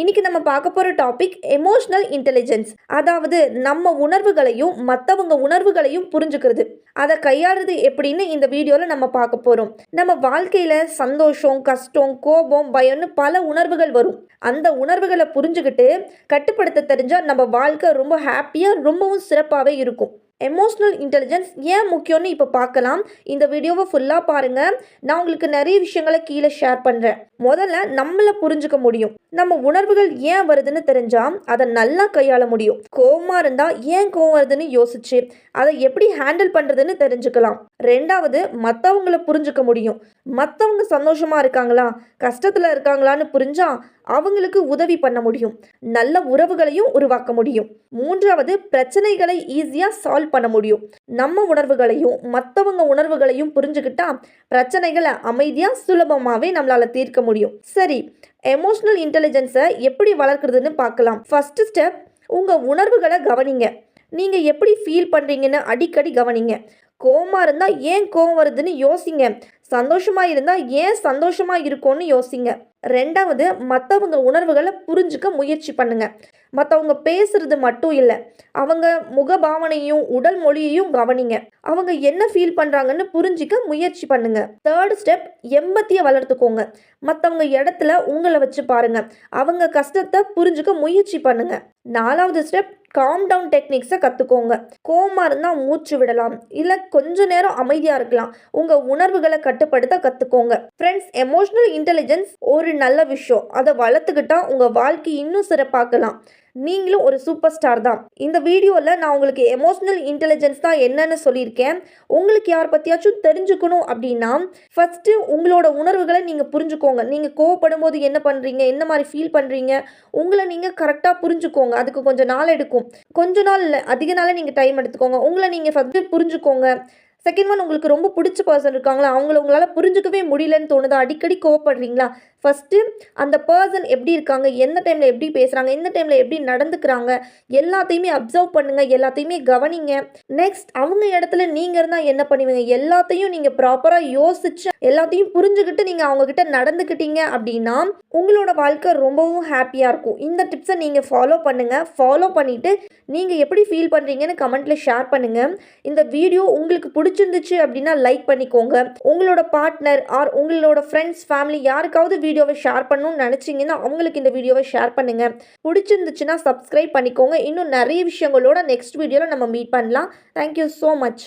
இன்னைக்கு நம்ம பார்க்க போகிற டாபிக் எமோஷ்னல் இன்டெலிஜென்ஸ் அதாவது நம்ம உணர்வுகளையும் மற்றவங்க உணர்வுகளையும் புரிஞ்சுக்கிறது. அதை கையாளுறது எப்படின்னு இந்த வீடியோவில் நம்ம பார்க்க போகிறோம் நம்ம வாழ்க்கையில் சந்தோஷம் கஷ்டம் கோபம் பயம்னு பல உணர்வுகள் வரும். அந்த உணர்வுகளை புரிஞ்சுக்கிட்டு கட்டுப்படுத்த தெரிஞ்சால் நம்ம வாழ்க்கை ரொம்ப ஹாப்பியாக ரொம்பவும் சிறப்பாகவே இருக்கும். எமோஷ்னல் இன்டெலிஜென்ஸ் ஏன் முக்கியம்னு இப்போ பார்க்கலாம். இந்த வீடியோவை ஃபுல்லாக பாருங்கள் நான் உங்களுக்கு நிறைய விஷயங்களை கீழே ஷேர் பண்ணுறேன் முதல்ல நம்மளை புரிஞ்சுக்க முடியும். நம்ம உணர்வுகள் ஏன் வருதுன்னு தெரிஞ்சால் அதை நல்லா கையாள முடியும். கோவமாக இருந்தால் ஏன் கோவம் வருதுன்னு யோசிச்சு அதை எப்படி ஹேண்டில் பண்ணுறதுன்னு தெரிஞ்சுக்கலாம். ரெண்டாவது மற்றவங்களை புரிஞ்சுக்க முடியும். மற்றவங்க சந்தோஷமாக இருக்காங்களா? கஷ்டத்தில் இருக்காங்களான்னு புரிஞ்சால் அவங்களுக்கு உதவி பண்ண முடியும். நல்ல உறவுகளையும் உருவாக்க முடியும். மூன்றாவது பிரச்சனைகளை ஈஸியாக சால்வ் பண்ண முடியும். நம்ம உணர்வுகளையும் மற்றவங்க உணர்வுகளையும் புரிஞ்சுக்கிட்டா பிரச்சனைகளை அமைதியாக சுலபமாகவே நம்மளால் தீர்க்க முடியும். சரி எமோஷ்னல் இன்டெலிஜென்ஸை எப்படி வளர்க்குறதுன்னு பார்க்கலாம். ஃபஸ்ட்டு ஸ்டெப் உங்கள் உணர்வுகளை கவனிங்க. நீங்கள் எப்படி ஃபீல் பண்ணுறீங்கன்னு அடிக்கடி கவனிங்க. கோவமாக இருந்தால் ஏன் கோவம் வருதுன்னு யோசிங்க. சந்தோஷமாக இருந்தால் ஏன் சந்தோஷமாக இருக்கும்னு யோசிங்க. ரெண்டாவது மற்றவங்க உணர்வுகளை புரிஞ்சுக்க முயற்சி பண்ணுங்க. மற்றவங்க பேசுறது மட்டும் இல்லை அவங்க முகபாவனையும் உடல் மொழியையும் கவனிங்க. அவங்க என்ன ஃபீல் பண்ணுறாங்கன்னு புரிஞ்சிக்க முயற்சி பண்ணுங்க. தேர்ட் ஸ்டெப் எம்பத்தியை வளர்த்துக்கோங்க. மற்றவங்க இடத்துல உங்களை வச்சு பாருங்க. அவங்க கஷ்டத்தை புரிஞ்சுக்க முயற்சி பண்ணுங்க. நாலாவது ஸ்டெப் காம் டவுன் டெக்னிக்ஸை கற்றுக்கோங்க கோமா இருந்தால் மூச்சு விடலாம். இல்லை கொஞ்ச நேரம் அமைதியாக இருக்கலாம். உங்கள் உணர்வுகளை கட்டுப்படுத்த கற்றுக்கோங்க ஃப்ரெண்ட்ஸ் எமோஷ்னல் இன்டெலிஜென்ஸ் ஒரு ஒரு நல்ல விஷயம். அதை வளர்த்துக்கிட்டா உங்கள் வாழ்க்கை இன்னும் சிறப்பாக்கலாம். நீங்களும் ஒரு சூப்பர் ஸ்டார் தான். இந்த வீடியோவில் நான் உங்களுக்கு எமோஷ்னல் இன்டெலிஜென்ஸ் தான் என்னன்னு சொல்லியிருக்கேன். உங்களுக்கு யார் பற்றியாச்சும் தெரிஞ்சுக்கணும் அப்படின்னா ஃபஸ்ட்டு உங்களோட உணர்வுகளை நீங்கள் புரிஞ்சுக்கோங்க. நீங்கள் கோவப்படும் போது என்ன பண்ணுறீங்க என்ன மாதிரி ஃபீல் பண்ணுறீங்க உங்களை நீங்கள் கரெக்டாக புரிஞ்சுக்கோங்க. அதுக்கு கொஞ்சம் நாள் எடுக்கும். கொஞ்ச நாள் இல்லை அதிக நாளே நீங்கள் டைம் எடுத்துக்கோங்க. உங்களை நீங்கள் ஃபஸ்ட்டு புரிஞ்சுக்கோங்க. செகண்ட் ஒன் உங்களுக்கு ரொம்ப பிடிச்ச பர்சன் இருக்காங்களா? அவங்கள உங்களால் புரிஞ்சுக்கவே முடியலன்னு தோணுதா? அடிக்கடி கோவப்படுறீங்களா? ஃபஸ்ட்டு அந்த பர்சன் எப்படி இருக்காங்க? எந்த டைமில் எப்படி பேசுகிறாங்க எந்த டைமில் எப்படி நடந்துக்கிறாங்க? எல்லாத்தையுமே அப்சர்வ் பண்ணுங்கள் எல்லாத்தையுமே கவனிங்க. நெக்ஸ்ட் அவங்க இடத்துல நீங்கள் இருந்தால் என்ன பண்ணுவீங்க? எல்லாத்தையும் நீங்கள் ப்ராப்பராக யோசிச்சு எல்லாத்தையும் புரிஞ்சுக்கிட்டு நீங்கள் அவங்கக்கிட்ட நடந்துக்கிட்டீங்க அப்படின்னா உங்களோட வாழ்க்கை ரொம்பவும் ஹாப்பியாக இருக்கும். இந்த டிப்ஸை நீங்கள் ஃபாலோ பண்ணுங்கள் ஃபாலோ பண்ணிவிட்டு நீங்கள் எப்படி ஃபீல் பண்ணுறீங்கன்னு கமெண்ட்டில் ஷேர் பண்ணுங்கள் இந்த வீடியோ உங்களுக்கு பிடிச்சிருந்துச்சு அப்படின்னா லைக் பண்ணிக்கோங்க. உங்களோட பார்ட்னர் ஆர் உங்களோட ஃப்ரெண்ட்ஸ் ஃபேமிலி யாருக்காவது வீடியோவை ஷேர் பண்ணணும்னு நினச்சிங்கன்னா அவங்களுக்கு இந்த வீடியோவை ஷேர் பண்ணுங்கள் பிடிச்சிருந்துச்சுன்னா சப்ஸ்கிரைப் பண்ணிக்கோங்க. இன்னும் நிறைய விஷயங்களோட நெக்ஸ்ட் வீடியோவில் நம்ம மீட் பண்ணலாம். Thank you so much